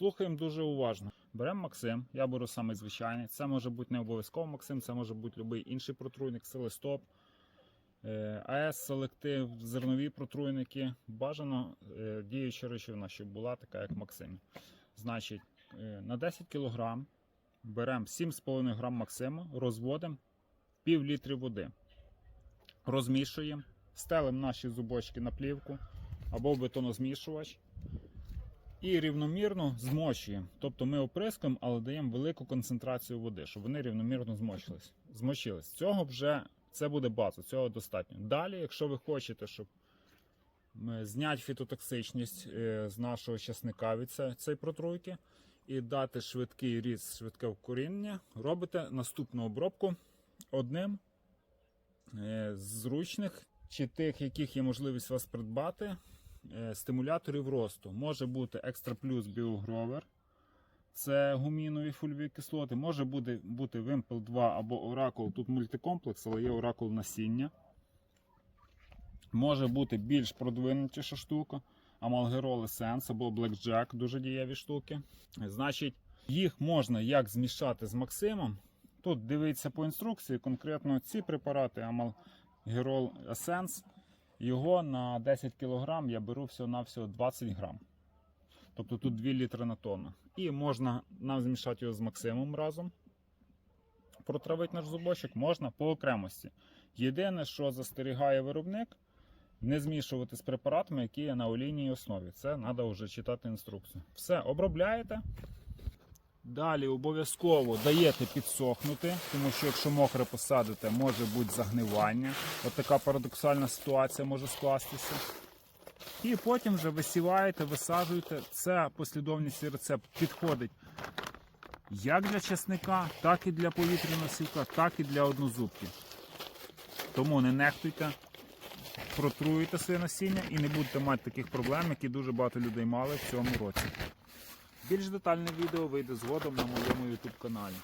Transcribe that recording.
Слухаємо дуже уважно. Беремо Максим, я беру самий звичайний. Це може бути не обов'язково Максим, це може бути будь-який інший протруйник, селестоп, е, АЕС, селектив, зернові протруйники. Бажано е, діюча речовина, щоб була така, як Максим. Значить, е, на 10 кг беремо 7,5 г Максима, розводимо пів літри води. Розмішуємо, стелимо наші зубочки на плівку або в бетонозмішувач і рівномірно змочуємо. Тобто ми оприскуємо, але даємо велику концентрацію води, щоб вони рівномірно змочились. змочились. Цього вже це буде база, цього достатньо. Далі, якщо ви хочете, щоб зняти фітотоксичність е, з нашого часника від цієї протруйки і дати швидкий ріст, швидке вкоріння, робите наступну обробку одним е, з зручних чи тих, яких є можливість вас придбати, стимуляторів росту. Може бути Екстра Плюс Біогровер, це гумінові фульві кислоти. Може бути, бути Вимпел 2 або Оракул. Тут мультикомплекс, але є Оракул насіння. Може бути більш продвинутіша штука. Амалгерол Essence або Blackjack, дуже дієві штуки. Значить, їх можна як змішати з Максимом. Тут дивіться по інструкції, конкретно ці препарати Амалгерол Essence. Його на 10 кг я беру всього-навсього 20 грам. Тобто тут 2 літри на тонну. І можна нам змішати його з Максимом разом. Протравити наш зубочок можна по окремості. Єдине, що застерігає виробник, не змішувати з препаратами, які є на олійній основі. Це треба вже читати інструкцію. Все, обробляєте. Далі обов'язково даєте підсохнути, тому що якщо мокре посадите, може бути загнивання. От така парадоксальна ситуація може скластися. І потім вже висіваєте, висаджуєте. Ця послідовність і рецепт підходить як для чесника, так і для повітряного сівка, так і для однозубки. Тому не нехтуйте, протруйте своє насіння і не будете мати таких проблем, які дуже багато людей мали в цьому році. Більш детальне відео вийде згодом на моєму YouTube каналі.